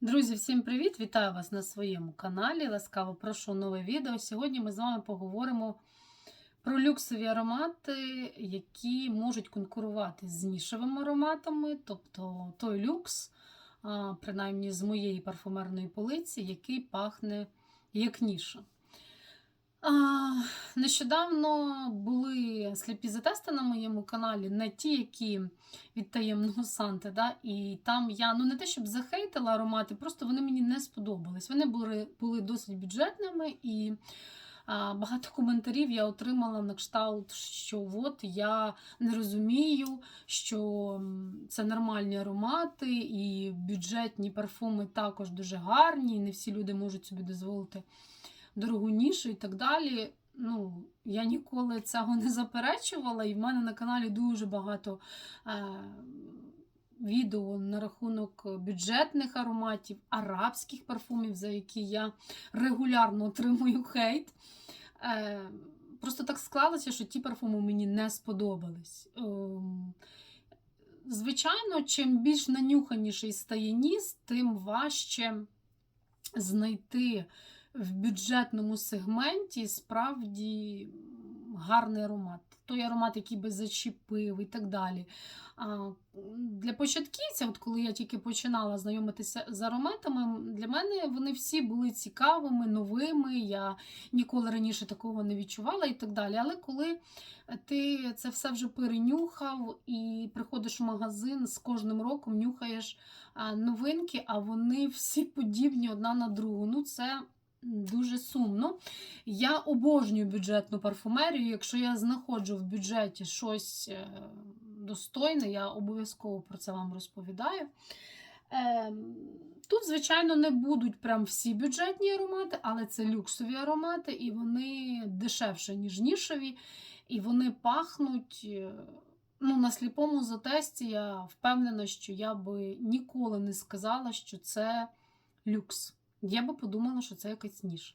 Друзі, всім привіт! Вітаю вас на своєму каналі. Ласкаво прошу нове відео. Сьогодні ми з вами поговоримо про люксові аромати, які можуть конкурувати з нішевими ароматами, тобто той люкс, принаймні з моєї парфумерної полиці, який пахне як ніша. Нещодавно були сліпі затести на моєму каналі, не ті, які від таємного Санти. Да? І там я ну не те, щоб захейтила аромати, просто вони мені не сподобались. Вони були, були досить бюджетними, і а, багато коментарів я отримала на кшталт, що от я не розумію, що це нормальні аромати, і бюджетні парфуми також дуже гарні, і не всі люди можуть собі дозволити дорогу нішу і так далі. Ну, я ніколи цього не заперечувала, і в мене на каналі дуже багато е, відео на рахунок бюджетних ароматів, арабських парфумів, за які я регулярно отримую хейт. Е, просто так склалося, що ті парфуми мені не сподобались. Ем, Звичайно, чим більш нанюханіший стає ніс, тим важче знайти в бюджетному сегменті справді гарний аромат. Той аромат, який би зачепив і так далі. А, Для початківця, от коли я тільки починала знайомитися з ароматами, для мене вони всі були цікавими, новими. Я ніколи раніше такого не відчувала і так далі. Але коли ти це все вже перенюхав і приходиш в магазин з кожним роком, нюхаєш новинки, а вони всі подібні одна на другу. Ну, це дуже сумно. Я обожнюю бюджетну парфумерію. Якщо я знаходжу в бюджеті щось е, достойне, я обов'язково про це вам розповідаю. Е, Тут, звичайно, не будуть прям всі бюджетні аромати, але це люксові аромати, і вони дешевше, ніж нішеві, і вони пахнуть. е, Ну, на сліпому затесті я впевнена, що я би ніколи не сказала, що це люкс. Я би подумала, що це якась ніша.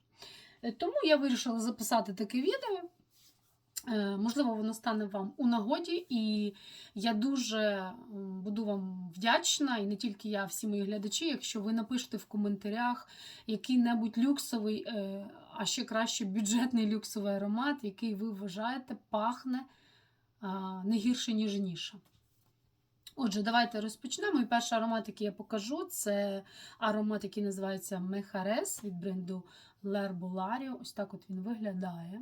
Е, Тому я вирішила записати таке відео. Е, Можливо, воно стане вам у нагоді, і я дуже буду вам вдячна, і не тільки я, всі мої глядачі, якщо ви напишете в коментарях який-небудь люксовий, е, а ще краще бюджетний люксовий аромат, який ви вважаєте пахне не гірше, ніж ніша. Отже, давайте розпочнемо. І перший аромат, який я покажу, це аромат, який називається Мехарес від бренду L'Herbolario. Ось так от він виглядає.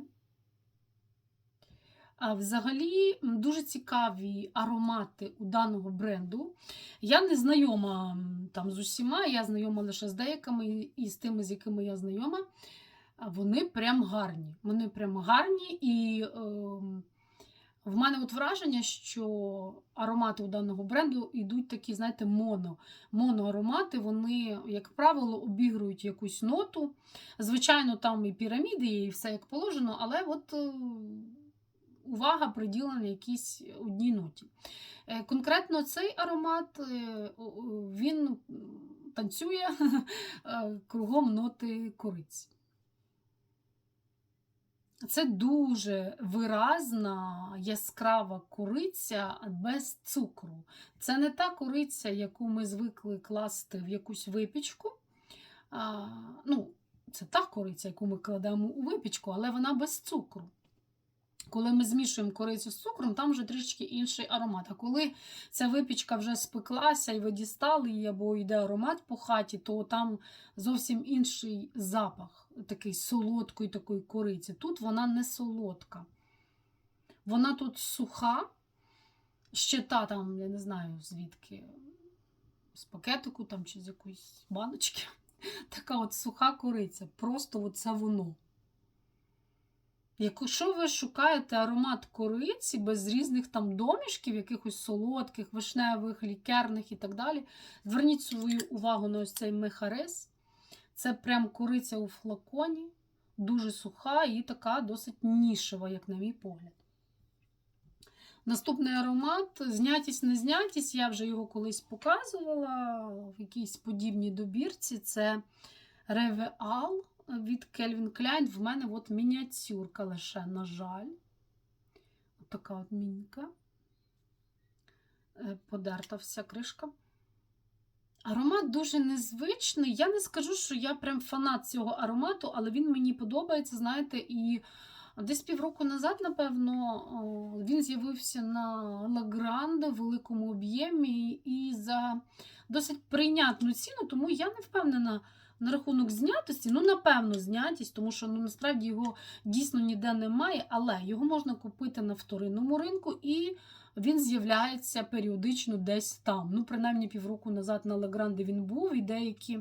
А взагалі дуже цікаві аромати у даного бренду. Я не знайома там з усіма, я знайома лише з деякими і з тими, з якими я знайома. Вони прям гарні. Вони прям гарні і. ем, в мене от враження, що аромати у даного бренду йдуть такі, знаєте, моно. Моноаромати, вони, як правило, обігрують якусь ноту. Звичайно, там і піраміди, і все як положено, але от е, увага приділена якійсь одній ноті. Е, Конкретно цей аромат е, він танцює кругом ноти кориці. Це дуже виразна, яскрава кориця без цукру. Це не та кориця, яку ми звикли класти в якусь випічку. А, ну, це та кориця, яку ми кладемо у випічку, але вона без цукру. Коли ми змішуємо корицю з цукром, там вже трішки інший аромат. А коли ця випічка вже спеклася і ви дістали її, або йде аромат по хаті, то там зовсім інший запах, такий солодкої такої кориці. Тут вона не солодка. Вона тут суха, ще та там, я не знаю звідки, з пакетику там чи з якоїсь баночки. Така от суха кориця. Просто це воно. Якщо ви шукаєте аромат кориці без різних там домішків, якихось солодких, вишневих, лікерних і так далі, зверніть свою увагу на ось цей мехарес. Це прям кориця у флаконі, дуже суха і така досить нішева, як на мій погляд. Наступний аромат знятість, не знятість, я вже його колись показувала в якійсь подібній добірці. Це Ревеал від Calvin Klein. В мене от мініатюрка лише, на жаль. От така от мінька. Е, Подерта вся кришка. Аромат дуже незвичний. Я не скажу, що я прям фанат цього аромату, але він мені подобається, знаєте, і десь півроку назад, напевно, він з'явився на Лагранде в великому об'ємі і за досить прийнятну ціну, тому я не впевнена на рахунок знятості. Ну, напевно, знятість, тому що ну, насправді його дійсно ніде немає, але його можна купити на вторинному ринку і. Він з'являється періодично десь там. Ну, принаймні півроку назад на Лагранде він був, і деякі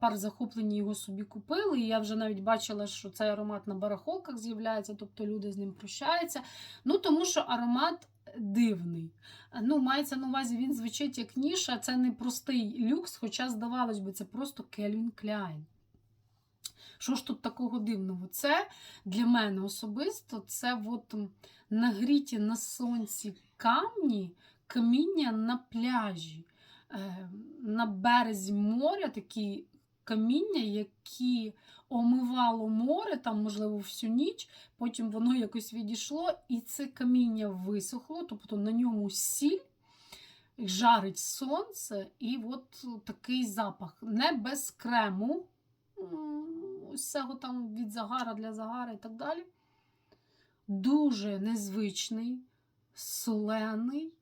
пар захоплені його собі купили. І я вже навіть бачила, що цей аромат на барахолках з'являється, тобто люди з ним прощаються. Ну, тому що аромат дивний. Ну, мається на увазі, він звучить як ніша, це не простий люкс, хоча, здавалось би, це просто Кельвін Кляйн. Що ж тут такого дивного? Це для мене особисто це от нагріті на сонці камні, каміння на пляжі, Е, на березі моря такі каміння, які омивало море, там, можливо, всю ніч, потім воно якось відійшло, і це каміння висохло, тобто на ньому сіль. Жарить сонце, і от такий запах. Не без крему, усього там від загара для загара і так далі. Дуже незвичний, солений.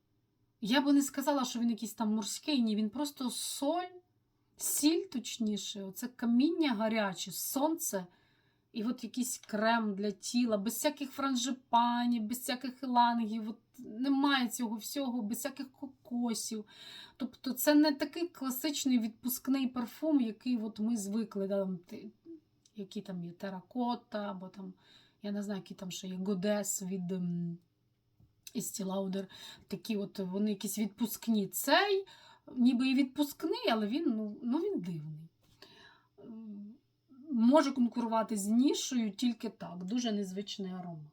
Я би не сказала, що він якийсь там морський, ні, він просто соль, сіль, точніше, оце каміння гаряче, сонце. І от якийсь крем для тіла, без всяких франжипанів, без всяких лангів, от немає цього всього, без всяких кокосів. Тобто це не такий класичний відпускний парфум, який от ми звикли, там, які там є теракота, або там, я не знаю, які там ще є Годес від Estee Lauder, Такі от вони якісь відпускні. Цей, ніби і відпускний, але він, ну, ну, він дивний. Може конкурувати з нішою тільки так. Дуже незвичний аромат.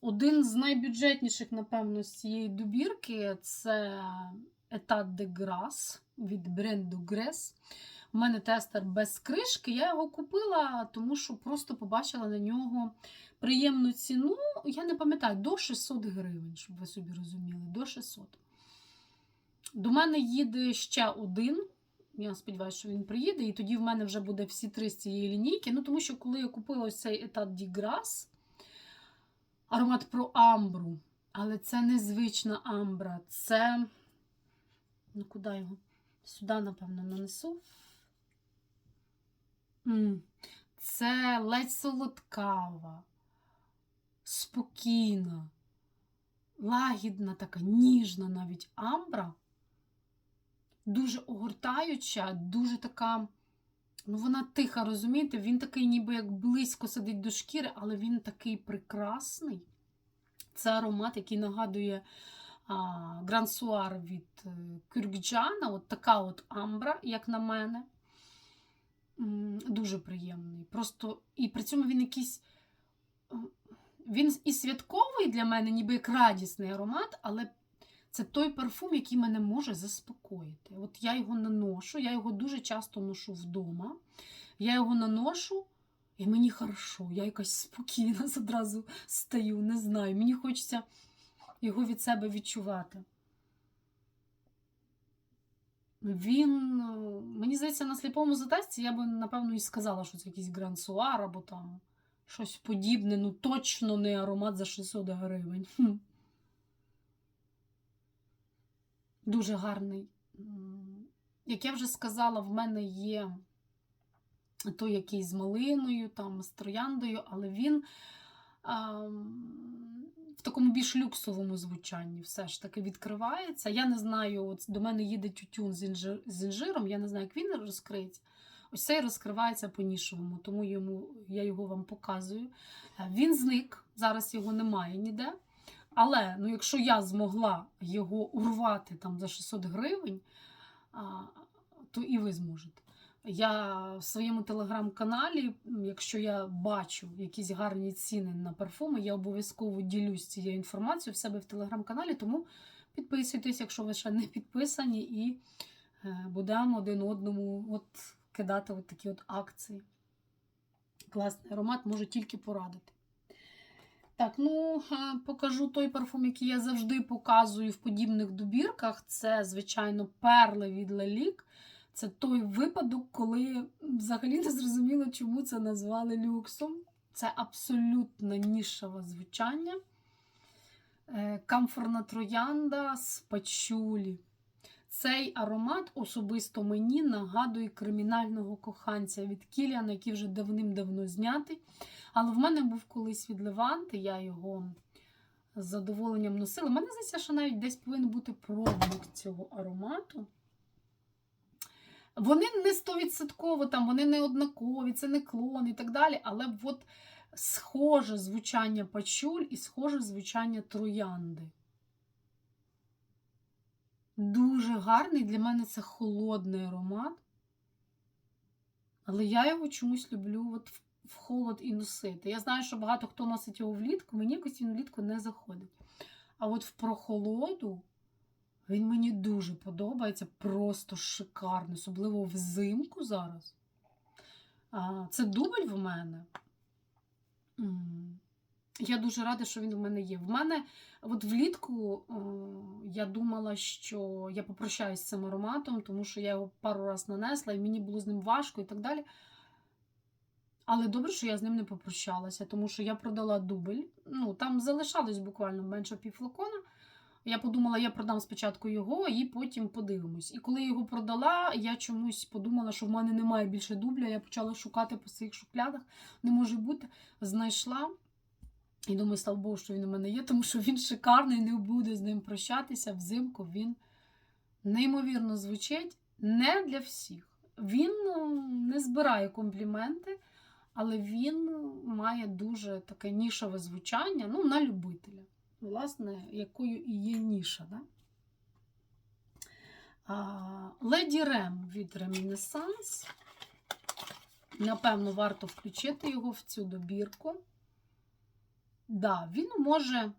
Один з найбюджетніших, напевно, з цієї добірки це Etat de Grasse від бренду Gress. У мене тестер без кришки. Я його купила, тому що просто побачила на нього приємну ціну. Я не пам'ятаю, до 600 гривень, щоб ви собі розуміли, до 600. До мене їде ще один. Я сподіваюся, що він приїде, і тоді в мене вже буде всі три з цієї лінійки. Ну, тому що, коли я купила ось цей етат Діграс, аромат про амбру, але це незвична амбра. Це. Ну, куди його? Сюди, напевно, нанесу. Це ледь солодкава, спокійна, лагідна, така ніжна навіть амбра. Дуже огортаюча, дуже така, ну, вона тиха, розумієте? Він такий, ніби як близько сидить до шкіри, але він такий прекрасний. Це аромат, який нагадує грансуар від е, Кюргджана. От така от амбра, як на мене. Дуже приємний. Просто і при цьому він якийсь. Е, він і святковий для мене, ніби як радісний аромат, але це той парфум, який мене може заспокоїти. От я його наношу, я його дуже часто ношу вдома. Я його наношу, і мені хорошо, я якась спокійна одразу стаю, не знаю. Мені хочеться його від себе відчувати. Він, мені здається, на сліпому затесті я би, напевно, і сказала, що це якийсь грансуар або там щось подібне, ну точно не аромат за 600 гривень. Дуже гарний. Як я вже сказала, в мене є той, який з малиною, там, з трояндою, але він а, в такому більш люксовому звучанні все ж таки відкривається. Я не знаю, от до мене їде тютюн з, інжир, з інжиром, я не знаю, як він розкриється. Ось цей розкривається по-нішовому, тому йому, я його вам показую. Він зник, зараз його немає ніде. Але ну, якщо я змогла його урвати там за 600 гривень, то і ви зможете. Я в своєму телеграм-каналі, якщо я бачу якісь гарні ціни на парфуми, я обов'язково ділюсь цією інформацією в себе в телеграм-каналі, тому підписуйтесь, якщо ви ще не підписані, і е, будемо один одному от кидати от такі от акції. Класний аромат можу тільки порадити. Так, ну е, покажу той парфум, який я завжди показую в подібних добірках. Це, звичайно, перли від Лелік. Це той випадок, коли взагалі не зрозуміло, чому це назвали люксом. Це абсолютно нішеве звучання. Е, Камфорна троянда з пачулі. Цей аромат особисто мені нагадує кримінального коханця від Кіліана, який вже давним-давно знятий. Але в мене був колись від Леванти, я його з задоволенням носила. Мене здається, що навіть десь повинен бути пробник цього аромату. Вони не стовідсотково, там, вони не однакові, це не клон і так далі. Але от схоже звучання пачуль і схоже звучання троянди. Дуже гарний. Для мене це холодний аромат. Але я його чомусь люблю от в- в холод і носити. Я знаю, що багато хто носить його влітку, мені якось він влітку не заходить. А от в прохолоду він мені дуже подобається, просто шикарний, особливо взимку зараз. А, Це дубль в мене. Я дуже рада, що він в мене є. В мене от влітку я думала, що я попрощаюсь з цим ароматом, тому що я його пару раз нанесла, і мені було з ним важко і так далі. Але добре, що я з ним не попрощалася, тому що я продала дубль. Ну, там залишалось буквально менше півфлакона. Я подумала, я продам спочатку його і потім подивимось. І коли я його продала, я чомусь подумала, що в мене немає більше дубля. Я почала шукати по своїх шухлядах. Не може бути. Знайшла. І думаю, слава Богу, що він у мене є, тому що він шикарний, не буду з ним прощатися. Взимку він неймовірно звучить не для всіх. Він ну, не збирає компліменти, але він має дуже таке нішове звучання ну, на любителя. Власне, якою і є ніша. Да? Леді Рем від Ремінесанс. Напевно, варто включити його в цю добірку. Да, він може.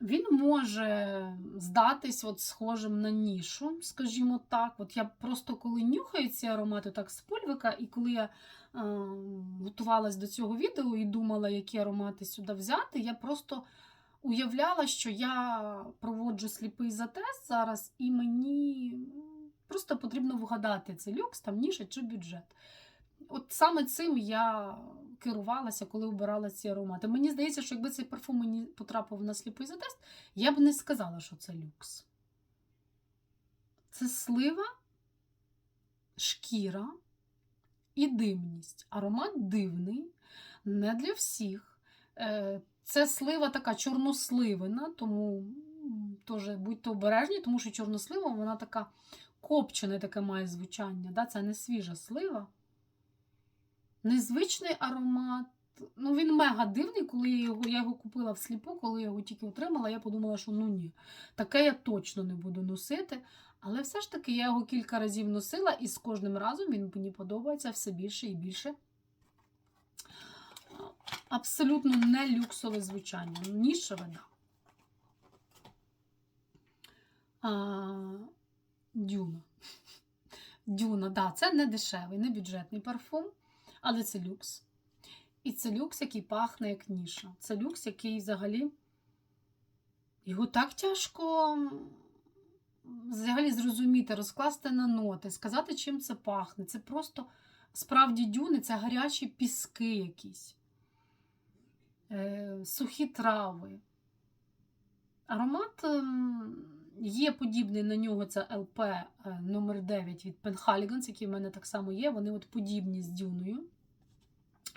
Він може здатись от схожим на нішу, скажімо так. От я просто коли нюхаю ці аромати так з пульвика, і коли я е, готувалась до цього відео і думала, які аромати сюди взяти, я просто уявляла, що я проводжу сліпий затест зараз, і мені просто потрібно вгадати, це люкс, там ніша чи бюджет. От саме цим я керувалася, коли обирала ці аромати. Мені здається, що якби цей парфум мені потрапив на сліпий затест, я б не сказала, що це люкс. Це слива, шкіра і дивність. Аромат дивний, не для всіх. Е, Це слива така чорносливина, тому теж будьте обережні, тому що чорнослива вона така копчене таке має звучання. Да? Це не свіжа слива. Незвичний аромат. Ну, він мега дивний, коли я його, я його купила всліпу, коли я його тільки отримала, я подумала, що ну ні, таке я точно не буду носити. Але все ж таки я його кілька разів носила, і з кожним разом він мені подобається все більше і більше. Абсолютно не люксове звучання. Нішеве, да. А, Дюна. Дюна, да, це не дешевий, не бюджетний парфум, але це люкс. І це люкс, який пахне як ніша. Це люкс, який взагалі його так тяжко взагалі зрозуміти, розкласти на ноти, сказати, чим це пахне. Це просто справді дюни, це гарячі піски якісь, е, сухі трави. Аромат ем, є подібний на нього, це ЛП е, номер 9 від Penhaligons, який в мене так само є. Вони от подібні з дюною.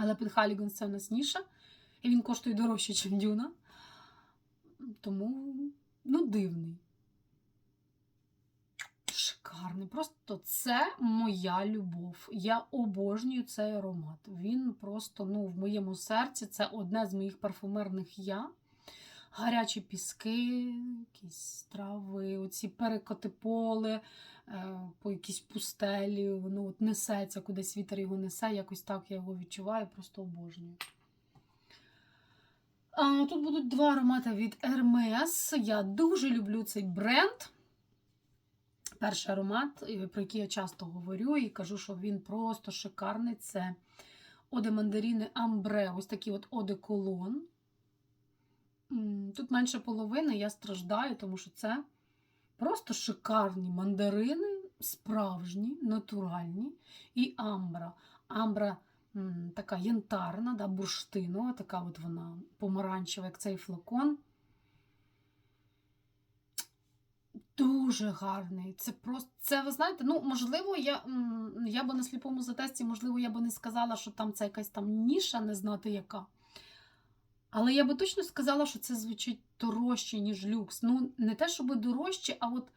Але Penhaligons це у нас ніша, і він коштує дорожче, ніж дюна. Тому, ну, дивний. Шикарний. Просто це моя любов. Я обожнюю цей аромат. Він просто, ну, в моєму серці це одне з моїх парфумерних я. Гарячі піски, якісь трави, оці перекоти поле, е, по якійсь пустелі, воно от несеться, кудись вітер його несе, якось так я його відчуваю, просто обожнюю. А, тут будуть два аромати від Hermes. Я дуже люблю цей бренд. Перший аромат, е, про який я часто говорю і кажу, що він просто шикарний. Це Оде мандаріни Амбре, ось такий от одеколон. М, Тут менше половини, я страждаю, тому що це просто шикарні мандарини, справжні, натуральні. І амбра. Амбра така янтарна, да, бурштинова, така от вона помаранчева, як цей флакон. Дуже гарний. Це просто, це ви знаєте, ну можливо, я, я би на сліпому затесті, можливо, я би не сказала, що там це якась там ніша, не знати яка. Але я би точно сказала, що це звучить дорожче, ніж люкс. Ну, не те, щоб дорожче, а от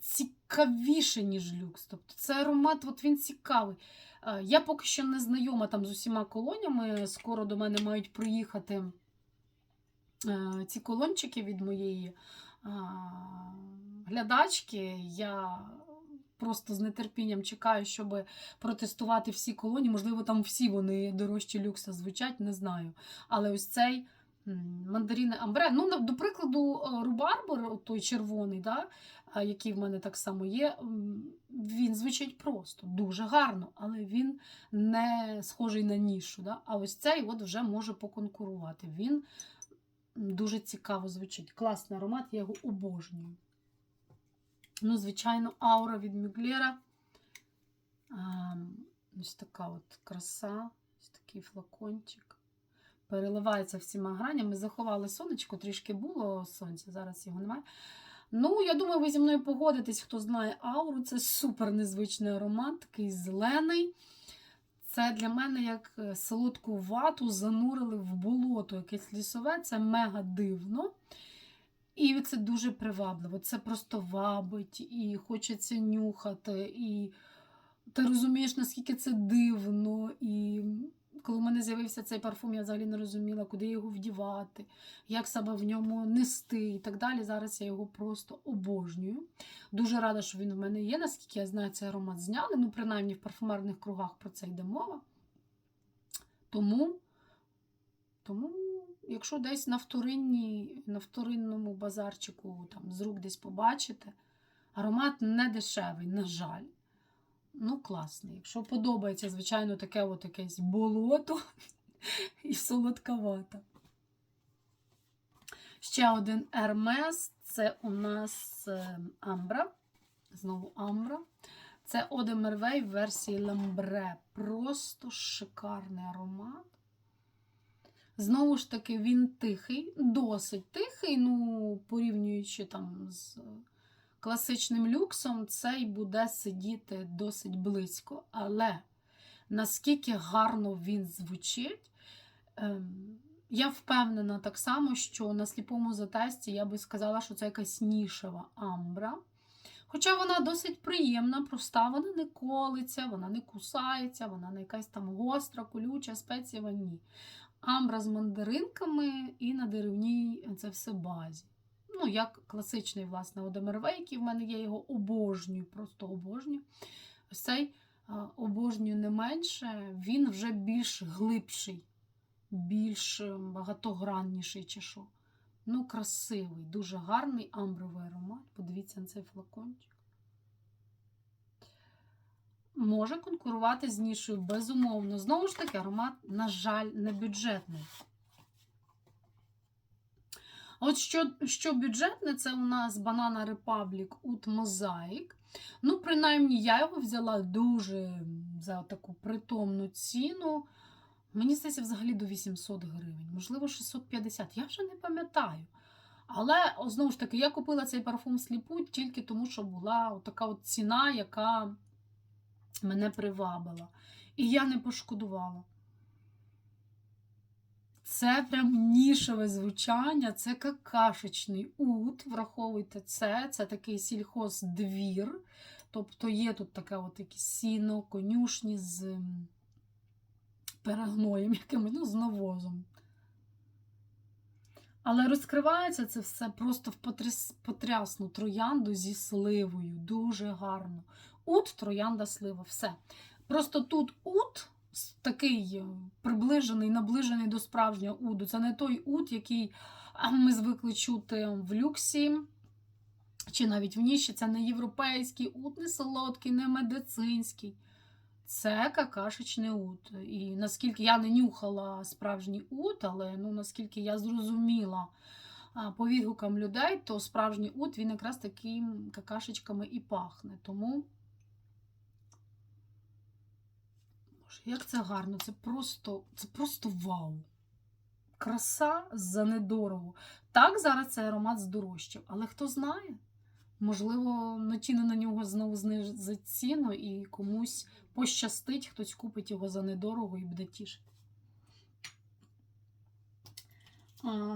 цікавіше, ніж люкс. Тобто це аромат, от він цікавий. Е, Я поки що не знайома там з усіма колонями. Скоро до мене мають приїхати е, ці колончики від моєї глядачки. Я просто з нетерпінням чекаю, щоб протестувати всі колоні. Можливо, там всі вони дорожчі люкса звучать, не знаю. Але ось цей м, мандаріни амбре. Ну, до прикладу, е, рубарбор, той червоний, да, який в мене так само є, він звучить просто дуже гарно, але він не схожий на нішу. Да? А ось цей от вже може поконкурувати. Він дуже цікаво звучить. Класний аромат, я його обожнюю. Ну, звичайно, аура від Мюглера. Ось така от краса, ось такий флакончик. Переливається всіма гранями. Заховали сонечко, трішки було сонця, зараз його немає. Ну, я думаю, ви зі мною погодитесь, хто знає ауру. Це супер незвичний аромат, такий зелений. Це для мене як е, солодку вату занурили в болото якесь лісове. Це мега дивно. І це дуже привабливо. Це просто вабить, і хочеться нюхати. І ти розумієш, наскільки це дивно. І коли в мене з'явився цей парфум, я взагалі не розуміла, куди його вдівати, як себе в ньому нести і так далі. Зараз я його просто обожнюю. Дуже рада, що він в мене є. Наскільки я знаю, цей аромат зняли. Ну, принаймні в парфумерних кругах про це йде мова. Тому, тому якщо десь на вторинній, на вторинному базарчику там, з рук десь побачите, аромат не дешевий, на жаль. Ну, класний. Якщо подобається, звичайно, таке от якесь болото і солодковата. Ще один Hermes це у нас е, Амбра. Знову Амбра. Це Оде Мервей в версії Ламбре. Просто шикарний аромат. Знову ж таки, він тихий, досить тихий, ну, порівнюючи там з класичним люксом, цей буде сидіти досить близько. Але наскільки гарно він звучить, ем, я впевнена так само, що на сліпому затесті я би сказала, що це якась нішева амбра. Хоча вона досить приємна, проста, вона не колиться, вона не кусається, вона не якась там гостра, колюча, спецієва, ні. Амбра з мандаринками і на деревній це все базі. Ну, як класичний, власне, Одемервей, який в мене є, його обожнюю, просто обожнюю. Ось цей обожнюю не менше, він вже більш глибший, більш е, багатогранніший чи що. Ну, красивий, дуже гарний амбровий аромат. Подивіться на цей флакончик. Може конкурувати з нішою, безумовно. Знову ж таки, аромат, на жаль, не бюджетний. От що, що бюджетне, це у нас Banana Republic Oud Mosaic. Ну, принаймні, я його взяла дуже за таку притомну ціну. Мені здається, взагалі до 800 гривень, можливо, 650, я вже не пам'ятаю. Але, знову ж таки, я купила цей парфум сліпу тільки тому, що була така от ціна, яка мене привабила. І я не пошкодувала. Це прям нішеве звучання, це какашечний ут. Враховуйте це, це такий сільхоздвір. Тобто є тут таке от якесь сіно, конюшні з перегноєм якимось, ну, з навозом. Але розкривається це все просто в потряс, потрясну троянду зі сливою. Дуже гарно. Ут, троянда, слива, все. Просто тут ут такий е, приближений, наближений до справжнього уду. Це не той ут, який ми звикли чути в люксі. Чи навіть в ніші це не європейський ут, не солодкий, не медицинський. Це какашечний ут. І наскільки я не нюхала справжній ут, але ну, наскільки я зрозуміла по відгукам людей, то справжній ут він якраз таким какашечками і пахне. Тому. Боже, як це гарно, це просто, це просто вау. Краса за недорого. Так, зараз цей аромат здорожчав, але хто знає? Можливо, натіне на нього знову знизить ціну і комусь пощастить, хтось купить його за недорого і буде тішити.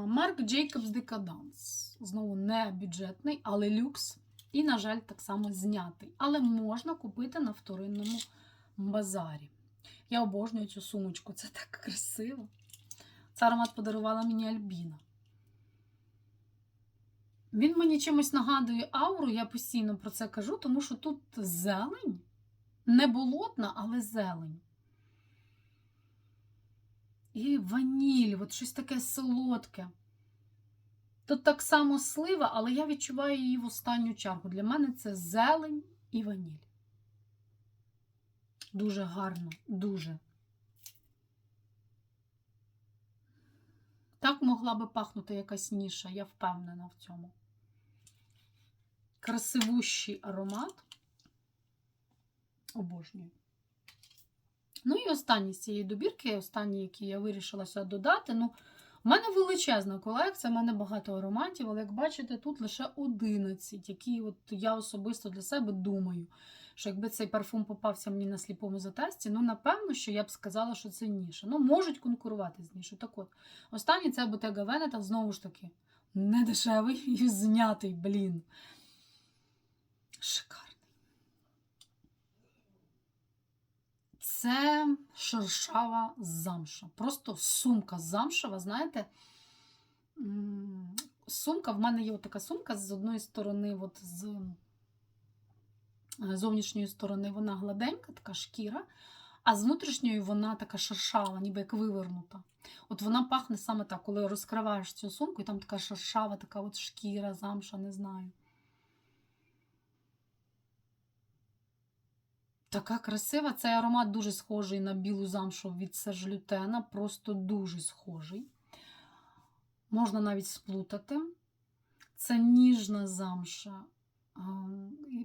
Марк Джейкобс Decadence. Знову не бюджетний, але люкс. І, на жаль, так само знятий. Але можна купити на вторинному базарі. Я обожнюю цю сумочку, це так красиво. Цей аромат подарувала мені Альбіна. Він мені чимось нагадує ауру, я постійно про це кажу, тому що тут зелень, не болотна, але зелень. І ваніль, от щось таке солодке. Тут так само слива, але я відчуваю її в останню чергу. Для мене це зелень і ваніль. Дуже гарно, дуже. Так могла би пахнути якась ніша, я впевнена в цьому. Красивущий аромат. Обожнюю. Ну і останній з цієї добірки, останній, який я вирішила сюди додати. Ну, у мене величезна колекція, в мене багато ароматів, але як бачите, тут лише 11, які от я особисто для себе думаю, що якби цей парфум попався мені на сліпому затесті, ну, напевно, що я б сказала, що це ніша. Ну, можуть конкурувати з нішою. Так от, останній це Bottega Veneta, знову ж таки, не дешевий і знятий, блін. Шикарний. Це шершава замша. Просто сумка замшева, знаєте. Сумка, в мене є така сумка з одної сторони, от з зовнішньої сторони вона гладенька, така шкіра, а з внутрішньої вона така шершава, ніби як вивернута. От вона пахне саме так, коли розкриваєш цю сумку, і там така шершава, така от шкіра, замша, не знаю. Така красива. Цей аромат дуже схожий на білу замшу від сержлютена, просто дуже схожий. Можна навіть сплутати. Це ніжна замша.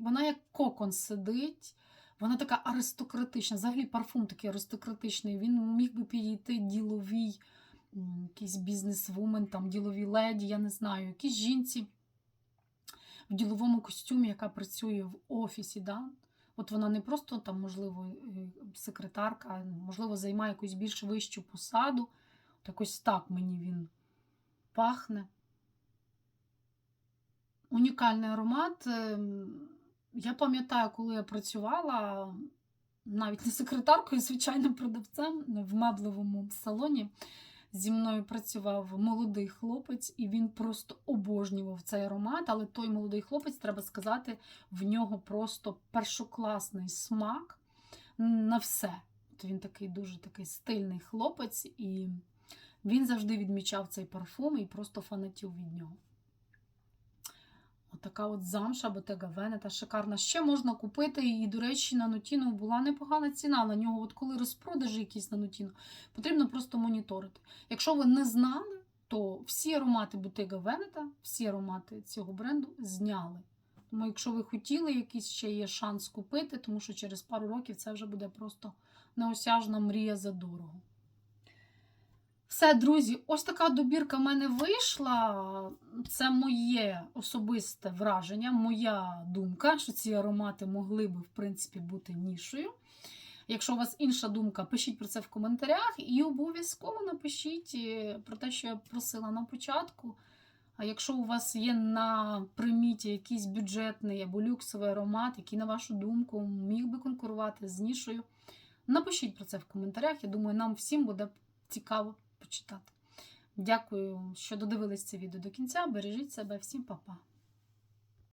Вона як кокон сидить, вона така аристократична. Взагалі парфум такий аристократичний. Він міг би підійти діловій, якийсь бізнес-вумен, там, діловій леді, я не знаю, якійсь жінці в діловому костюмі, яка працює в офісі. Да? От вона не просто там, можливо, секретарка, можливо, займає якусь більш вищу посаду. Так ось так мені він пахне. Унікальний аромат. Ем, я пам'ятаю, коли я працювала навіть не секретаркою, звичайним продавцем в меблевому салоні зі мною працював молодий хлопець, і він просто обожнював цей аромат. Але той молодий хлопець, треба сказати, в нього просто першокласний смак на все. От Він такий дуже такий стильний хлопець, і він завжди відмічав цей парфум і просто фанатів від нього. Така от замша Bottega Veneta, шикарна. Ще можна купити. І, до речі, на Нутіну була непогана ціна на нього. От коли розпродажі якісь на Нутіну, потрібно просто моніторити. Якщо ви не знали, то всі аромати Bottega Veneta, всі аромати цього бренду зняли. Тому, якщо ви хотіли, якийсь ще є шанс купити, тому що через пару років це вже буде просто неосяжна мрія за дорого. Все, друзі, ось така добірка в мене вийшла. Це моє особисте враження, моя думка, що ці аромати могли би, в принципі, бути нішою. Якщо у вас інша думка, пишіть про це в коментарях і обов'язково напишіть е, про те, що я просила на початку. А якщо у вас є на приміті якийсь бюджетний або люксовий аромат, який, на вашу думку, міг би конкурувати з нішою, напишіть про це в коментарях. Я думаю, нам всім буде цікаво почитати. Дякую, що додивились це відео до кінця. Бережіть себе, всім па-па!